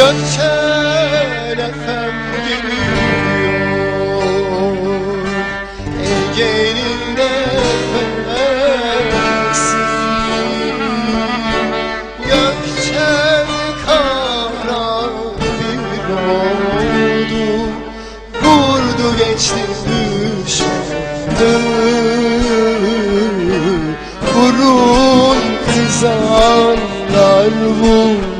Gökçen efem geliyor Ege'nin nefesi Gökçen kara bir oldu Vurdu geçti düşmanı Vurun kızanlar vurun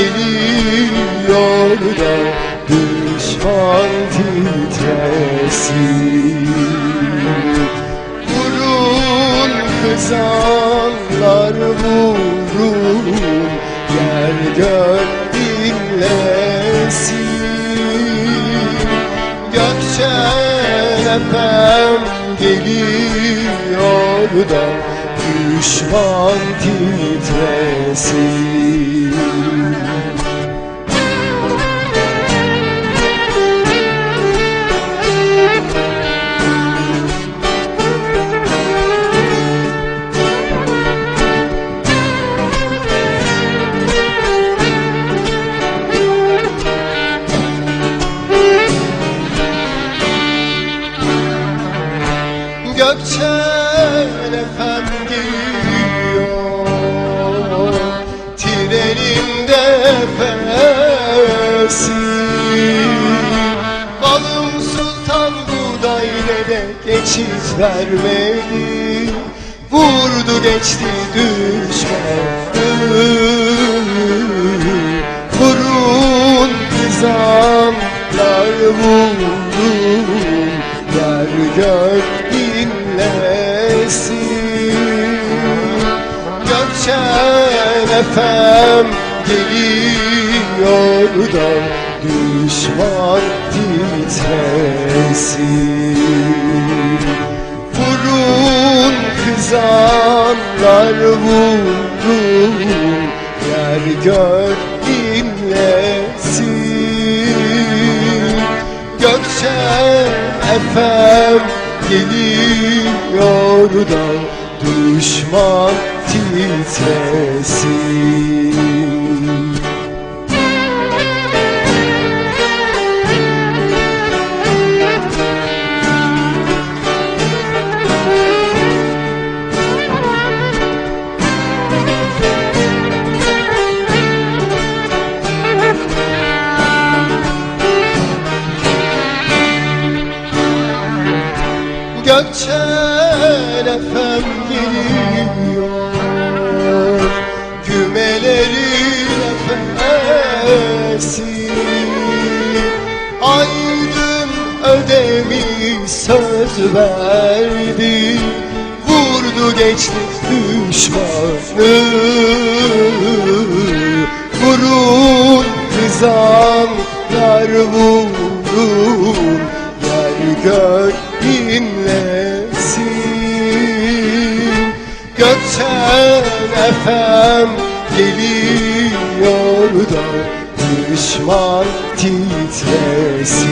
geliyor da Düşman titresin. Vurun kızanlar vurun Yer gök dinlesin. Gökçen efem geliyor da Düşman titresin Gökçen efem geliyor Trenin defesi Balım Sultan bu dairede geçit vermedi. Vurdu geçti düşmanı Vurun kızanlar vurun Yer gök dinlesin Gökçen efem geliyor da Düşman titresin Vurun kızanlar vurun Yer gök dinlesin Gökçen efem da Düşman titresin söz verdi Vurdu geçti düşmanı. Vurun kızanlar vurun Yer gök dinlesin. Gökçen efem geliyor da Düşman titresin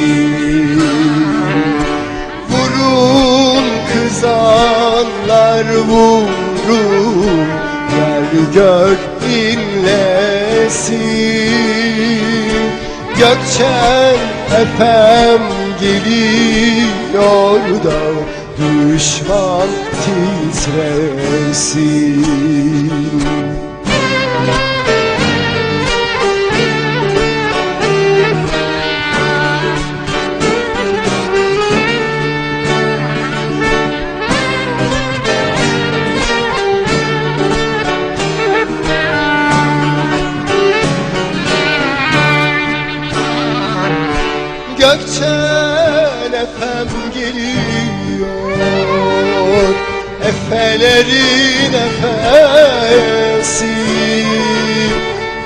Vurun kızanlar vurun Yer gök inlesin Gökçen efem geliyor da Düşman titresin Gökçen efem geliyor. Efelerin efesi.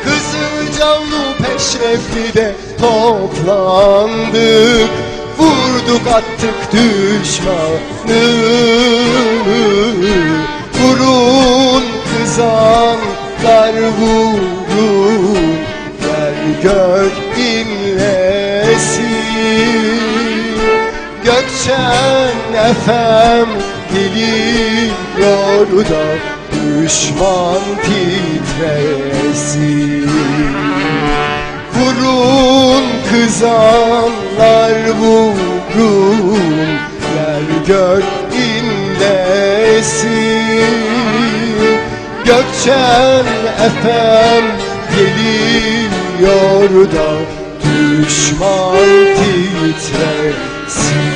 Kızılcanlı peşrefide toplandık. Vurduk attık düşmanı. Vurun kızanlar vurun. Yer gök efem geliyor da düşman titresin Vurun kızanlar vurun Yer gök inlesin Gökçen efem geliyor da Düşman titresin